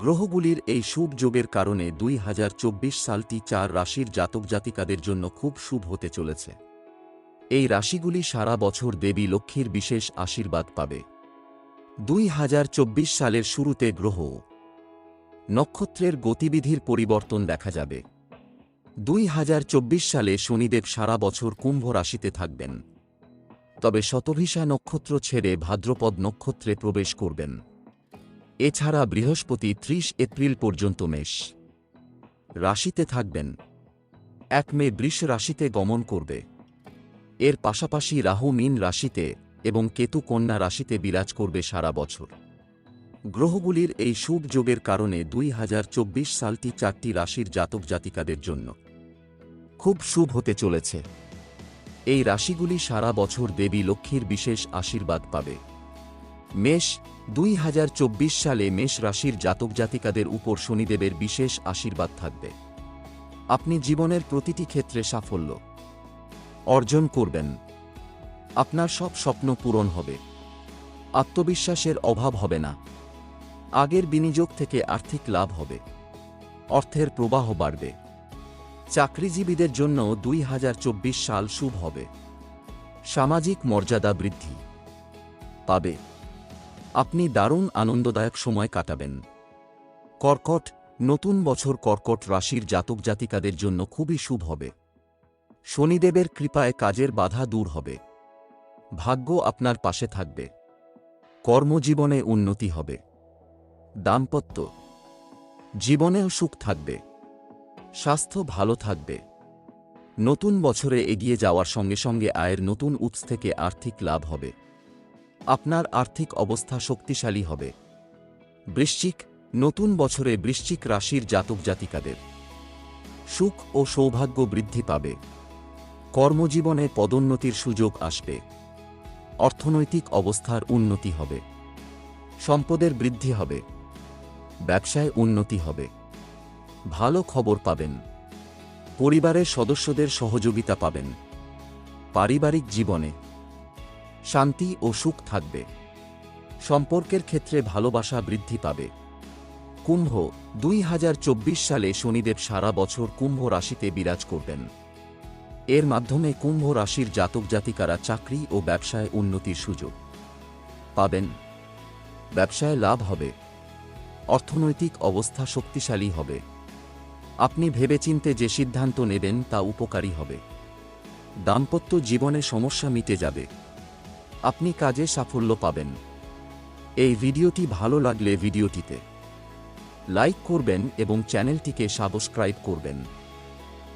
গ্রহগুলির এই শুভ যোগের কারণে দুই হাজার চব্বিশ সালটি চার রাশির জাতক জাতিকাদের জন্য খুব শুভ হতে চলেছে। এই রাশিগুলি সারা বছর দেবী লক্ষ্মীর বিশেষ আশীর্বাদ পাবে। দুই হাজার চব্বিশ সালের শুরুতে গ্রহ। নক্ষত্রের গতিবিধির পরিবর্তন দেখা যাবে। দুই হাজার চব্বিশ সালে শনিদেব সারা বছর কুম্ভ রাশিতে থাকবেন। তবে শতভিসা নক্ষত্র ছেড়ে ভাদ্রপদ নক্ষত্রে প্রবেশ করবেন। এছাড়া বৃহস্পতি ত্রিশ এপ্রিল পর্যন্ত মেষ রাশিতে থাকবেন। এক মে বৃষ রাশিতে গমন করবে। এর পাশাপাশি রাহু মিন রাশিতে এবং কেতু কন্যা রাশিতে বিরাজ করবে সারা বছর। গ্রহগুলির এই শুভ যোগের কারণে দুই হাজার চব্বিশ সালটি চারটি রাশির জাতক জাতিকাদের জন্য খুব শুভ হতে চলেছে। এই রাশিগুলি সারা বছর দেবী লক্ষ্মীর বিশেষ আশীর্বাদ পাবে। মেষ, দুই হাজার চব্বিশ সালে মেষ রাশির জাতক জাতিকাদের উপর শনিদেবের বিশেষ আশীর্বাদ থাকবে। আপনি জীবনের প্রতিটি ক্ষেত্রে সাফল্য অর্জন করবেন। আপনার সব স্বপ্ন পূরণ হবে। আত্মবিশ্বাসের অভাব হবে না। আগের বিনিয়োগ থেকে আর্থিক লাভ হবে। অর্থের প্রবাহ বাড়বে। চাকরিজীবীদের জন্য দুই হাজার চব্বিশ সাল শুভ হবে। সামাজিক মর্যাদা বৃদ্ধি পাবে। আপনি দারুণ আনন্দদায়ক সময় কাটাবেন। কর্কট, নতুন বছর কর্কট রাশির জাতক জাতিকাদের জন্য খুবই শুভ হবে। শনিদেবের কৃপায় কাজের বাধা দূর হবে। ভাগ্য আপনার পাশে থাকবে। কর্মজীবনে উন্নতি হবে। দাম্পত্য জীবনেও সুখ থাকবে। স্বাস্থ্য ভালো থাকবে। নতুন বছরে এগিয়ে যাওয়ার সঙ্গে সঙ্গে আয়ের নতুন উৎস থেকে আর্থিক লাভ হবে। আপনার আর্থিক অবস্থা শক্তিশালী হবে। বৃশ্চিক, নতুন বছরে বৃশ্চিক রাশির জাতক জাতিকাদের। সুখ ও সৌভাগ্য বৃদ্ধি পাবে। কর্মজীবনে পদোন্নতির সুযোগ আসবে। অর্থনৈতিক অবস্থার উন্নতি হবে। সম্পদের বৃদ্ধি হবে। ব্যবসায় উন্নতি হবে। ভালো খবর পাবেন। পরিবারের সদস্যদের সহযোগিতা পাবেন। পারিবারিক জীবনে শান্তি ও সুখ থাকবে। সম্পর্কের ক্ষেত্রে ভালোবাসা বৃদ্ধি পাবে। কুম্ভ, দুই হাজার চব্বিশ সালে শনিদেব সারা বছর কুম্ভ রাশিতে বিরাজ করবেন। এর মাধ্যমে কুম্ভ রাশির জাতক জাতিকারা চাকরি ও ব্যবসায় উন্নতির সুযোগ পাবেন। ব্যবসায় লাভ হবে। অর্থনৈতিক অবস্থা শক্তিশালী হবে। আপনি ভেবেচিন্তে যে সিদ্ধান্ত নেবেন তা উপকারী হবে। দাম্পত্য জীবনে সমস্যা মিটে যাবে। আপনি কাজে সাফল্য পাবেন। এই ভিডিওটি ভালো লাগলে ভিডিওটিতে লাইক করবেন এবং চ্যানেলটিকে সাবস্ক্রাইব করবেন।